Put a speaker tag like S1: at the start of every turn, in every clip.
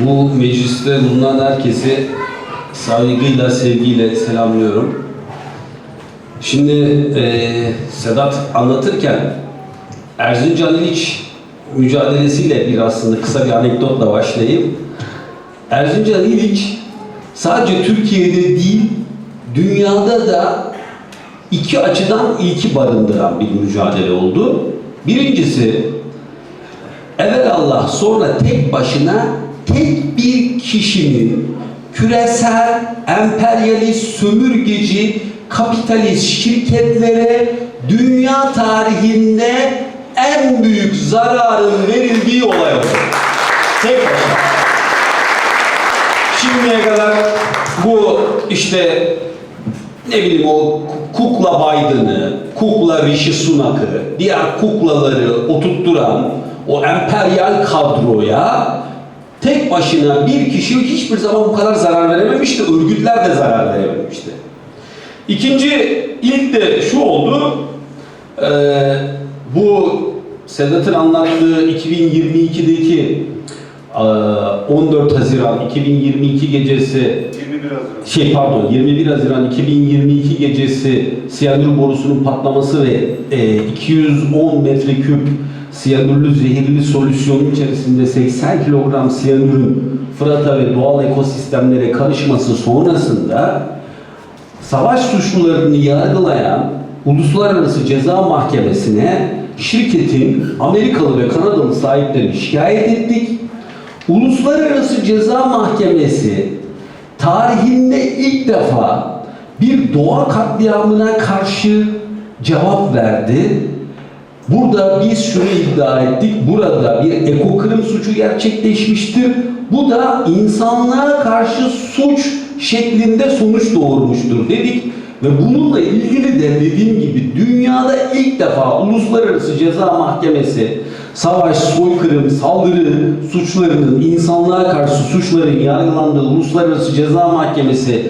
S1: Bu mecliste bulunan herkesi saygıyla, sevgiyle selamlıyorum. Şimdi eee, Sedat anlatırken Erzincan İliç mücadelesiyle bir aslında kısa bir anekdotla başlayayım. Erzincan İliç sadece Türkiye'de değil, dünyada da iki açıdan ilki barındıran bir mücadele oldu. Birincisi, Allah sonra tek başına tek bir kişinin küresel, emperyalist, sömürgeci, kapitalist şirketlere dünya tarihinde en büyük zararın verildiği olay oldu. Tek başına. Şimdiye kadar bu işte ne bileyim o kukla Biden'ı, kukla Rishi Sunak'ı, diğer kuklaları oturtturan o emperyal kadroya tek başına bir kişi hiçbir zaman bu kadar zarar verememişti. Örgütler de zarar verememişti. İkinci ilk de şu oldu. eee, bu Sedat'ın anlattığı 2022'deki eee, 14 Haziran 2022 gecesi
S2: 21 Haziran.
S1: şey pardon 21 Haziran 2022 gecesi siyanür borusunun patlaması ve e, 210 metreküp siyanürlü zehirli solüsyonun içerisinde 80 kilogram siyanürün Fırat'a ve doğal ekosistemlere karışması sonrasında savaş suçlularını yargılayan Uluslararası Ceza Mahkemesi'ne şirketin Amerikalı ve Kanadalı sahiplerini şikayet ettik. Uluslararası Ceza Mahkemesi tarihinde ilk defa bir doğa katliamına karşı cevap verdi. Burada biz şunu iddia ettik. Burada bir ekokrim suçu gerçekleşmiştir. Bu da insanlığa karşı suç şeklinde sonuç doğurmuştur dedik. Ve bununla ilgili de dediğim gibi dünyada ilk defa Uluslararası Ceza Mahkemesi savaş, soykırım, saldırı suçlarının, insanlığa karşı suçların yargılandığı Uluslararası Ceza Mahkemesi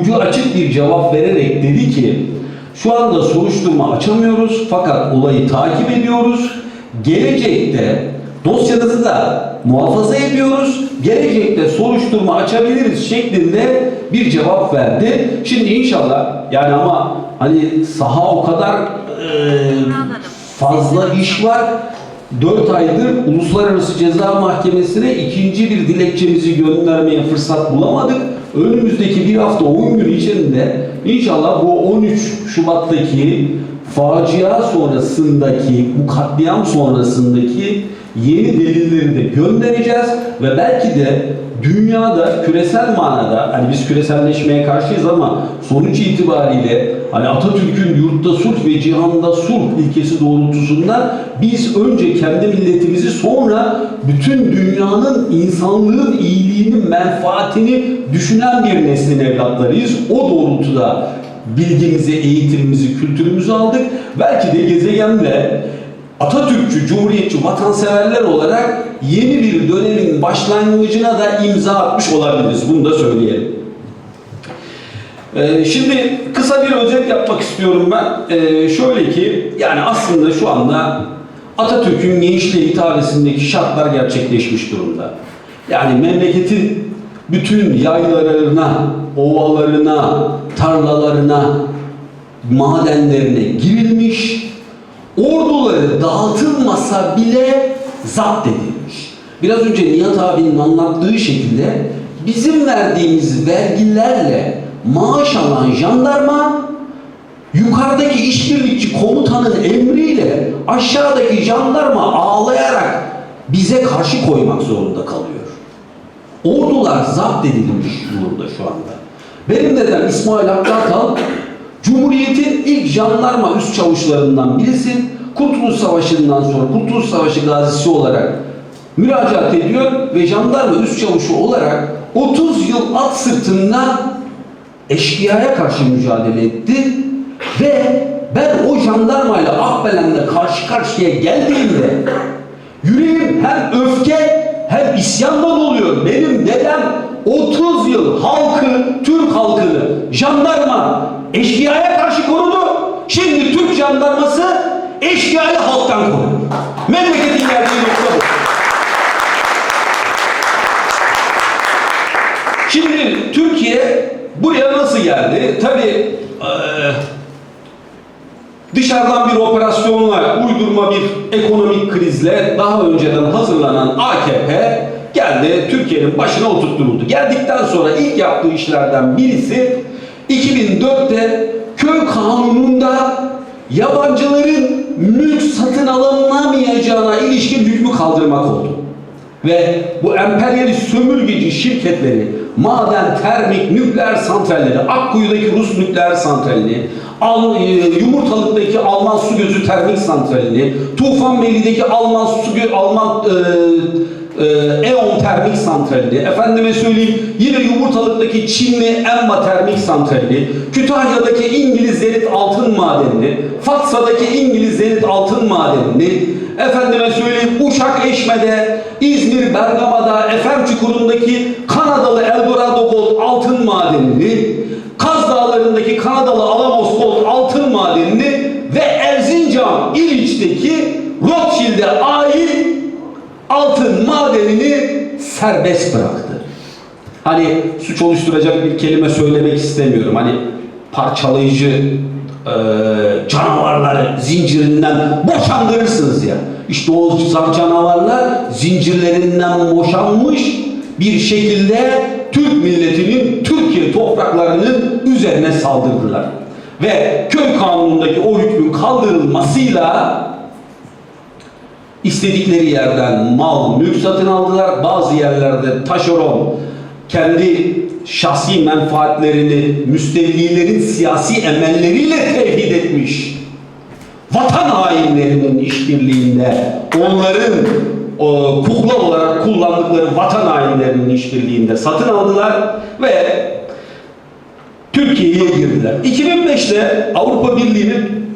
S1: ucu açık bir cevap vererek dedi ki şu anda soruşturma açamıyoruz fakat olayı takip ediyoruz. Gelecekte dosyanızı da muhafaza ediyoruz. Gelecekte soruşturma açabiliriz şeklinde bir cevap verdi. Şimdi inşallah yani ama hani saha o kadar eee, fazla iş var. 4 aydır Uluslararası Ceza Mahkemesi'ne ikinci bir dilekçemizi göndermeye fırsat bulamadık. Önümüzdeki bir hafta 10 gün içinde inşallah bu 13 Şubat'taki facia sonrasındaki, bu katliam sonrasındaki yeni delilleri de göndereceğiz ve belki de dünyada küresel manada hani biz küreselleşmeye karşıyız ama sonuç itibariyle hani Atatürk'ün yurtta sulh ve cihanda sulh ilkesi doğrultusunda biz önce kendi milletimizi sonra bütün dünyanın insanlığın iyiliğinin menfaatini düşünen bir neslin evlatlarıyız. O doğrultuda bilgimizi, eğitimimizi, kültürümüzü aldık. Belki de gezegende Atatürkçü, Cumhuriyetçi, vatanseverler olarak yeni bir dönemin başlangıcına da imza atmış olabiliriz. Bunu da söyleyelim. Ee, şimdi kısa bir özet yapmak istiyorum ben. Ee, şöyle ki, yani aslında şu anda Atatürk'ün gençliğe hitabesindeki şartlar gerçekleşmiş durumda. Yani memleketin bütün yaylalarına, ovalarına, tarlalarına, madenlerine orduları dağıtılmasa bile zapt edilmiş. Biraz önce Nihat abinin anlattığı şekilde bizim verdiğimiz vergilerle maaş alan jandarma yukarıdaki işbirlikçi komutanın emriyle aşağıdaki jandarma ağlayarak bize karşı koymak zorunda kalıyor. Ordular zapt edilmiş durumda şu anda. Benim dedem İsmail Hakkı Cumhuriyet'in ilk jandarma üst çavuşlarından birisi. Kurtuluş Savaşı'ndan sonra Kurtuluş Savaşı gazisi olarak müracaat ediyor ve jandarma üst çavuşu olarak 30 yıl at sırtında eşkıyaya karşı mücadele etti ve ben o jandarmayla Akbelen'de karşı karşıya geldiğimde yüreğim hem öfke hem isyanla doluyor. Benim dedem 30 yıl halkı, Türk halkını jandarma Eşkıya'ya karşı korudu. Şimdi Türk jandarması eşkıya'yı halktan koruyor. Memleketin geldiği nokta bu. Şimdi Türkiye buraya nasıl geldi? Tabii ee, dışarıdan bir operasyonla, uydurma bir ekonomik krizle daha önceden hazırlanan AKP geldi Türkiye'nin başına oturtturuldu. Geldikten sonra ilk yaptığı işlerden birisi 2004'te köy kanununda yabancıların mülk satın alınamayacağına ilişkin hükmü kaldırmak oldu. Ve bu emperyalist sömürgeci şirketleri maden, termik, nükleer santralleri, Akkuyu'daki Rus nükleer santralini, Al, e, Yumurtalık'taki Alman su gözü termik santralini, Tufanbeyli'deki Alman su Alman e, e, E.ON termik santralini, efendime söyleyeyim yine Yumurtalık'taki Çinli Emma termik santralini, Kütahya'daki İngiliz Zenit altın madenini, Fatsa'daki İngiliz Zenit altın madenini, efendime söyleyeyim Uşak Eşme'de, İzmir Bergama'da, Efem Çukuru'ndaki Kanadalı Eldorado Gold altın madenini, Kaz Dağları'ndaki Kanadalı Alamos Gold altın madenini ve Erzincan İliç'teki Rothschild'e altın madenini serbest bıraktı. Hani suç oluşturacak bir kelime söylemek istemiyorum. Hani parçalayıcı e, canavarları zincirinden boşandırırsınız ya. İşte o canavarlar zincirlerinden boşanmış bir şekilde Türk milletinin Türkiye topraklarının üzerine saldırdılar. Ve köy kanunundaki o hükmün kaldırılmasıyla istedikleri yerden mal, mülk satın aldılar. Bazı yerlerde taşeron kendi şahsi menfaatlerini müstevlilerin siyasi emelleriyle tevhid etmiş. Vatan hainlerinin işbirliğinde, onların o, kukla olarak kullandıkları vatan hainlerinin işbirliğinde satın aldılar ve Türkiye'ye girdiler. 2005'te Avrupa Birliği'nin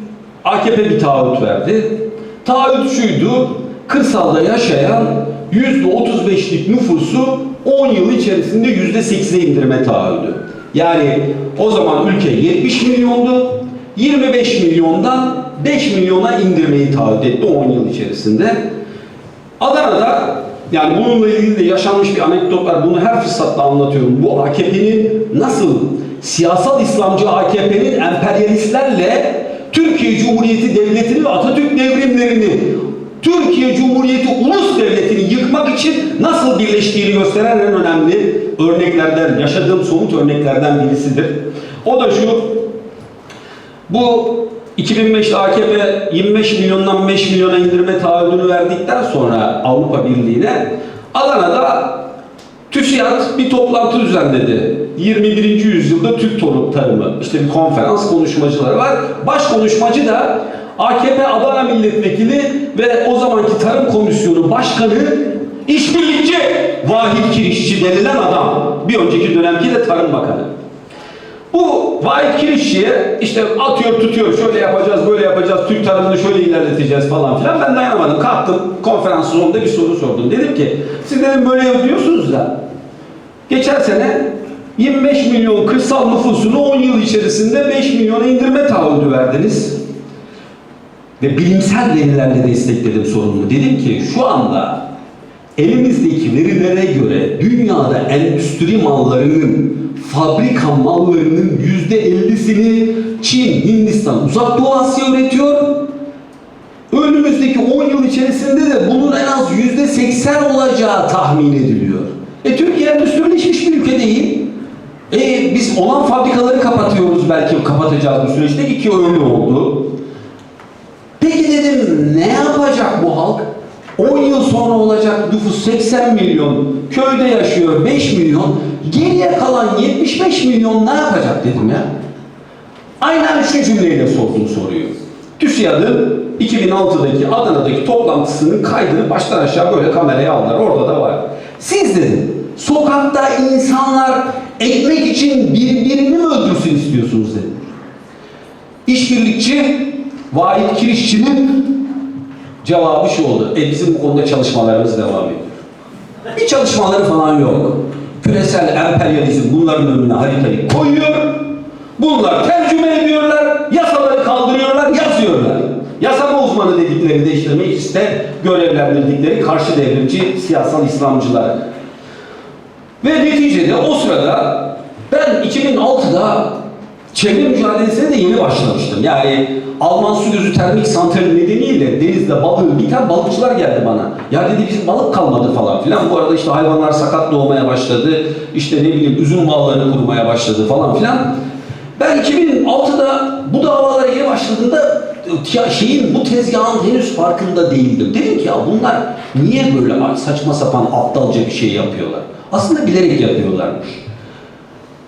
S1: AKP bir taahhüt verdi. Taahhüt şuydu, kırsalda yaşayan %35'lik nüfusu 10 yıl içerisinde %8'e indirme taahhüdü. Yani o zaman ülke 70 milyondu, 25 milyondan 5 milyona indirmeyi taahhüt etti 10 yıl içerisinde. Adana'da yani bununla ilgili de yaşanmış bir anekdot var. Bunu her fırsatta anlatıyorum. Bu AKP'nin nasıl siyasal İslamcı AKP'nin emperyalistlerle Türkiye Cumhuriyeti Devleti'ni ve Atatürk devrimlerini Türkiye Cumhuriyeti Ulus Devleti'ni yıkmak için nasıl birleştiğini gösteren en önemli örneklerden, yaşadığım somut örneklerden birisidir. O da şu, bu 2005'te AKP 25 milyondan 5 milyona indirme taahhüdünü verdikten sonra Avrupa Birliği'ne Adana'da TÜSİAD bir toplantı düzenledi. 21. yüzyılda Türk tarımı. İşte bir konferans konuşmacıları var. Baş konuşmacı da AKP Adana Milletvekili ve o zamanki Tarım Komisyonu Başkanı işbirlikçi Vahit Kirişçi denilen adam. Bir önceki dönemki de Tarım Bakanı. Bu Vahit Kirişçi'ye işte atıyor tutuyor şöyle yapacağız böyle yapacağız Türk tarımını şöyle ilerleteceğiz falan filan. Ben dayanamadım. Kalktım konferans sonunda bir soru sordum. Dedim ki siz dedim böyle diyorsunuz da geçen sene 25 milyon kırsal nüfusunu 10 yıl içerisinde 5 milyona indirme taahhüdü verdiniz. Ve bilimsel verilerle destekledim sorunumu dedim ki şu anda elimizdeki verilere göre dünyada endüstri mallarının fabrika mallarının yüzde ellisini Çin, Hindistan, Uzak Doğu Asya üretiyor. Önümüzdeki 10 yıl içerisinde de bunun en az yüzde 80 olacağı tahmin ediliyor. E Türkiye endüstrileşmiş bir ülke değil. E biz olan fabrikaları kapatıyoruz belki kapatacağız bu süreçte ki öyle oldu. Peki dedim ne yapacak bu halk? 10 yıl sonra olacak nüfus 80 milyon, köyde yaşıyor 5 milyon, geriye kalan 75 milyon ne yapacak dedim ya. Aynen şu cümleyle sordum soruyu. TÜSİAD'ın 2006'daki Adana'daki toplantısının kaydını baştan aşağı böyle kameraya aldılar. Orada da var. Siz dedim, sokakta insanlar ekmek için birbirini mi öldürsün istiyorsunuz dedim. İşbirlikçi Vahit Kirişçi'nin cevabı şu oldu. E bizim bu konuda çalışmalarımız devam ediyor. Bir çalışmaları falan yok. Küresel emperyalizm bunların önüne haritayı koyuyor. Bunlar tercüme ediyorlar, yasaları kaldırıyorlar, yazıyorlar. Yasama uzmanı dedikleri de işte mecliste görevlendirdikleri karşı devrimci siyasal İslamcılar. Ve neticede o sırada ben 2006'da çevre mücadelesine de yeni başlamıştım. Yani Alman su gözü termik santrali nedeniyle denizde balığı biten balıkçılar geldi bana. Ya dedi bizim balık kalmadı falan filan. Bu arada işte hayvanlar sakat doğmaya başladı. İşte ne bileyim üzüm bağlarını kurmaya başladı falan filan. Ben 2006'da bu davalara yeni başladığında ya şeyin bu tezgahın henüz farkında değildim. Dedim ki ya bunlar niye böyle saçma sapan aptalca bir şey yapıyorlar? Aslında bilerek yapıyorlarmış.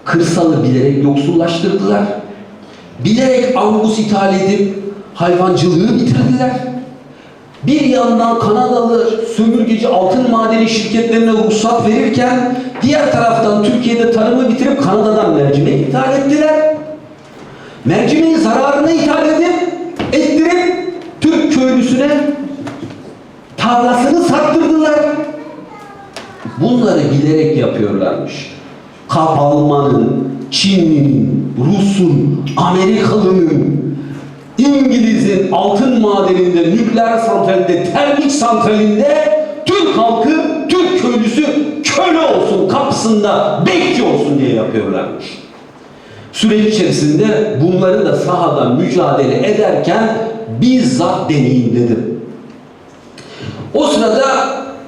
S1: Kırsalı bilerek yoksullaştırdılar. Bilerek angus ithal edip hayvancılığı bitirdiler. Bir yandan Kanadalı sömürgeci altın madeni şirketlerine ruhsat verirken diğer taraftan Türkiye'de tarımı bitirip Kanada'dan mercimek ithal ettiler. Mercimeği zararına ithal edip ettirip Türk köylüsüne tarlasını sattırdılar. Bunları bilerek yapıyorlarmış. Kap Alman'ın, Çinli'nin, Rus'un, Amerikalı'nın, İngiliz'in altın madeninde, nükleer santralinde, termik santralinde Türk halkı, Türk köylüsü köle olsun, kapısında bekçi olsun diye yapıyorlarmış. Süreç içerisinde bunları da sahada mücadele ederken bizzat deneyimledim. O sırada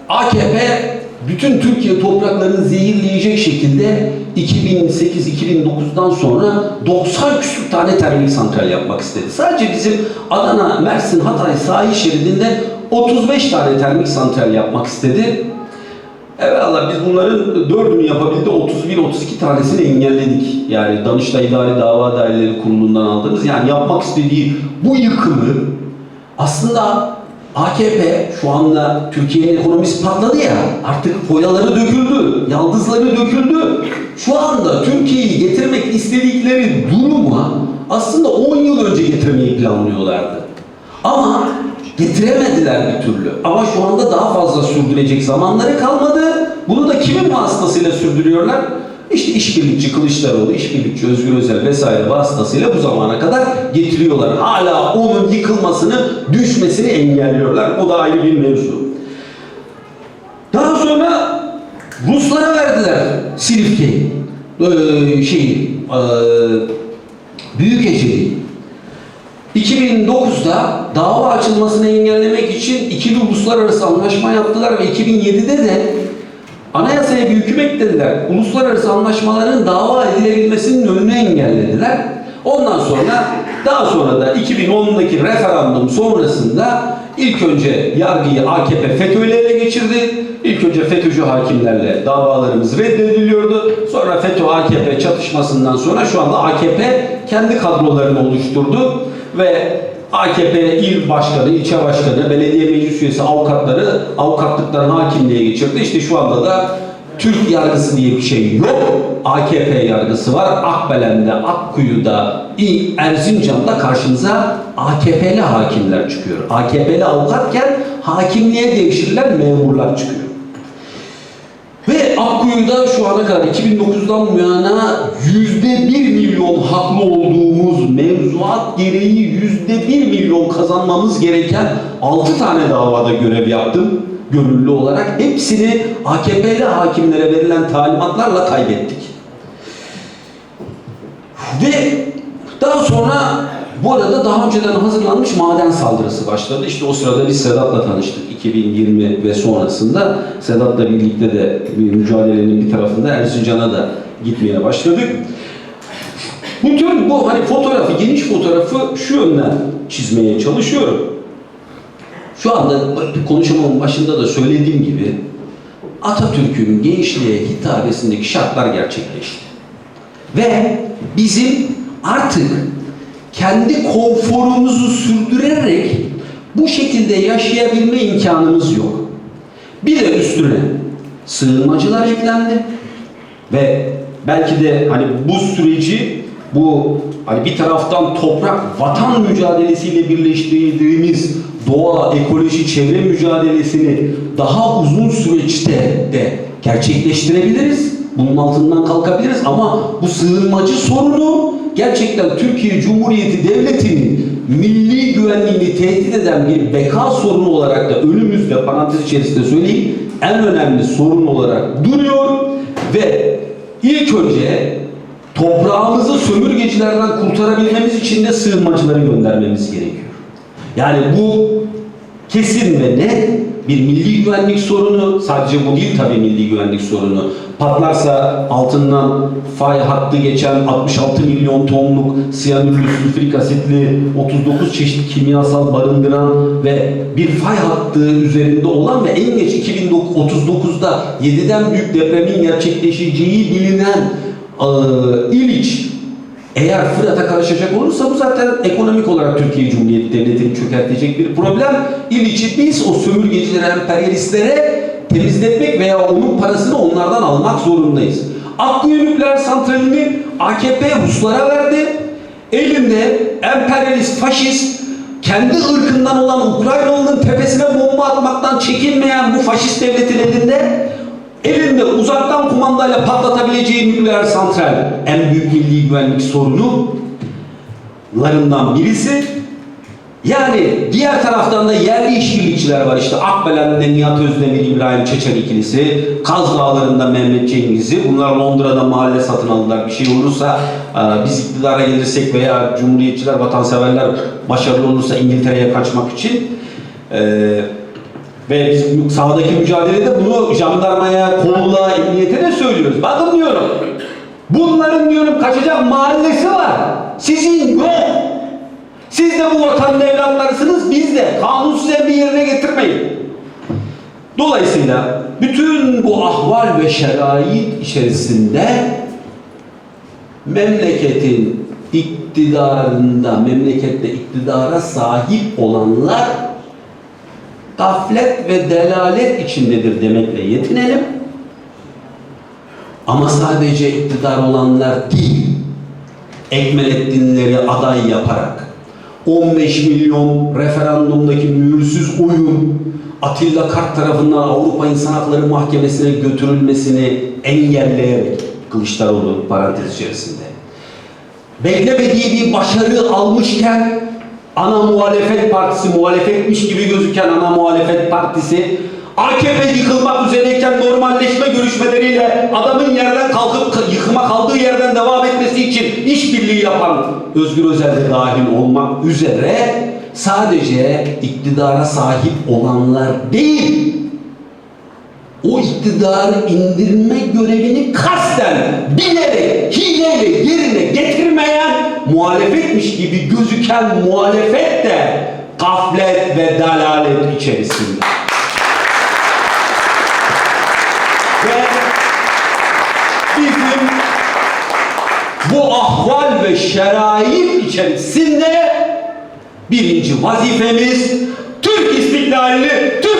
S1: AKP bütün Türkiye topraklarını zehirleyecek şekilde 2008-2009'dan sonra 90 küsur tane termik santral yapmak istedi. Sadece bizim Adana, Mersin, Hatay sahil şeridinde 35 tane termik santral yapmak istedi. Evelallah biz bunların dördünü yapabildi, 31-32 tanesini engelledik. Yani Danıştay İdari Dava Daireleri Kurulu'ndan aldığımız yani yapmak istediği bu yıkımı aslında AKP şu anda Türkiye'nin ekonomisi patladı ya artık foyaları döküldü, yaldızları döküldü. Şu anda Türkiye'yi getirmek istedikleri duruma aslında 10 yıl önce getirmeyi planlıyorlardı. Ama getiremediler bir türlü. Ama şu anda daha fazla sürdürecek zamanları kalmadı. Bunu da kimin vasıtasıyla sürdürüyorlar? İşte işbirlikçi Kılıçdaroğlu, işbirlikçi Özgür Özel vesaire vasıtasıyla bu zamana kadar getiriyorlar. Hala onun yıkılmasını, düşmesini engelliyorlar. Bu da ayrı bir mevzu. Daha sonra Ruslara verdiler Silifke'yi. Ee, şeyi, ee, Büyükeceli. 2009'da dava açılmasını engellemek için ikili uluslararası anlaşma yaptılar ve 2007'de de anayasaya bir hüküm eklediler. Uluslararası anlaşmaların dava edilebilmesinin önünü engellediler. Ondan sonra daha sonra da 2010'daki referandum sonrasında ilk önce yargıyı AKP FETÖ'yle ele geçirdi. İlk önce FETÖ'cü hakimlerle davalarımız reddediliyordu. Sonra FETÖ-AKP çatışmasından sonra şu anda AKP kendi kadrolarını oluşturdu ve AKP il başkanı, ilçe başkanı, belediye meclis üyesi avukatları avukatlıktan hakimliğe geçirdi. İşte şu anda da Türk yargısı diye bir şey yok. AKP yargısı var. Akbelen'de, Akkuyu'da, Erzincan'da karşımıza AKP'li hakimler çıkıyor. AKP'li avukatken hakimliğe devşirilen memurlar çıkıyor. Akkuyu'da şu ana kadar 2009'dan bu yana yüzde bir milyon haklı olduğumuz mevzuat gereği yüzde bir milyon kazanmamız gereken 6 tane davada görev yaptım gönüllü olarak. Hepsini AKP'li hakimlere verilen talimatlarla kaybettik. Ve daha sonra bu arada daha önceden hazırlanmış maden saldırısı başladı. İşte o sırada biz Sedat'la tanıştık 2020 ve sonrasında. Sedat'la birlikte de bir mücadelenin bir tarafında Erzincan'a da gitmeye başladık. Bütün bu hani fotoğrafı, geniş fotoğrafı şu yönden çizmeye çalışıyorum. Şu anda konuşmamın başında da söylediğim gibi Atatürk'ün gençliğe hitabesindeki şartlar gerçekleşti. Ve bizim artık kendi konforumuzu sürdürerek bu şekilde yaşayabilme imkanımız yok. Bir de üstüne sığınmacılar eklendi ve belki de hani bu süreci bu hani bir taraftan toprak vatan mücadelesiyle birleştirdiğimiz doğa, ekoloji, çevre mücadelesini daha uzun süreçte de gerçekleştirebiliriz. Bunun altından kalkabiliriz ama bu sığınmacı sorunu gerçekten Türkiye Cumhuriyeti Devleti'nin milli güvenliğini tehdit eden bir beka sorunu olarak da önümüzde parantez içerisinde söyleyeyim en önemli sorun olarak duruyor ve ilk önce toprağımızı sömürgecilerden kurtarabilmemiz için de sığınmacıları göndermemiz gerekiyor. Yani bu kesin ve net bir milli güvenlik sorunu, sadece bu değil tabii milli güvenlik sorunu. Patlarsa altından fay hattı geçen 66 milyon tonluk siyanürlü sülfürik asitli 39 çeşit kimyasal barındıran ve bir fay hattı üzerinde olan ve en geç 2039'da 7'den büyük depremin gerçekleşeceği bilinen eee, İliç eğer Fırat'a karışacak olursa bu zaten ekonomik olarak Türkiye Cumhuriyeti Devleti'ni çökertecek bir problem. İliç'i biz o sömürgecilere, emperyalistlere temizletmek veya onun parasını onlardan almak zorundayız. Akkuyu nükleer santralini AKP Ruslara verdi. Elinde emperyalist, faşist, kendi ırkından olan Ukraynalı'nın tepesine bomba atmaktan çekinmeyen bu faşist devletin elinde elinde uzaktan kumandayla patlatabileceği nükleer santral en büyük milli güvenlik sorunlarından birisi. Yani diğer taraftan da yerli işbirlikçiler var işte Akbelen'de Nihat Özdemir, İbrahim Çeçen ikilisi, Kaz Dağları'nda Mehmet Cengiz'i. Bunlar Londra'da mahalle satın aldılar. Bir şey olursa e, biz iktidara gelirsek veya Cumhuriyetçiler, vatanseverler başarılı olursa İngiltere'ye kaçmak için e, ve biz sahadaki mücadelede bunu jandarmaya, kolluğa, emniyete de söylüyoruz. Bakın diyorum. Bunların diyorum kaçacak mahallesi var. Sizin yok. Siz de bu vatanın evlatlarısınız, biz de. Kanunsuz emri yerine getirmeyin. Dolayısıyla bütün bu ahval ve şerait içerisinde memleketin iktidarında, memlekette iktidara sahip olanlar gaflet ve delalet içindedir demekle yetinelim. Ama sadece iktidar olanlar değil, Ekmelettinleri aday yaparak 15 milyon referandumdaki mühürsüz oyun Atilla Kart tarafından Avrupa İnsan Hakları Mahkemesi'ne götürülmesini engelleyerek Kılıçdaroğlu parantez içerisinde beklemediği bir başarı almışken ana muhalefet partisi, muhalefetmiş gibi gözüken ana muhalefet partisi AKP yıkılmak üzereyken normalleşme görüşmeleriyle adamın yerden kalkıp yıkıma kaldığı yerden devam etmesi için işbirliği yapan Özgür Özel de dahil olmak üzere sadece iktidara sahip olanlar değil, o iktidarı indirme görevini kasten, bilerek, hileyle yerine getirmeyen, muhalefetmiş gibi gözüken muhalefet de gaflet ve dalalet içerisinde. Ve bizim bu ahval ve şerait içerisinde birinci vazifemiz Türk istiklalini, Türk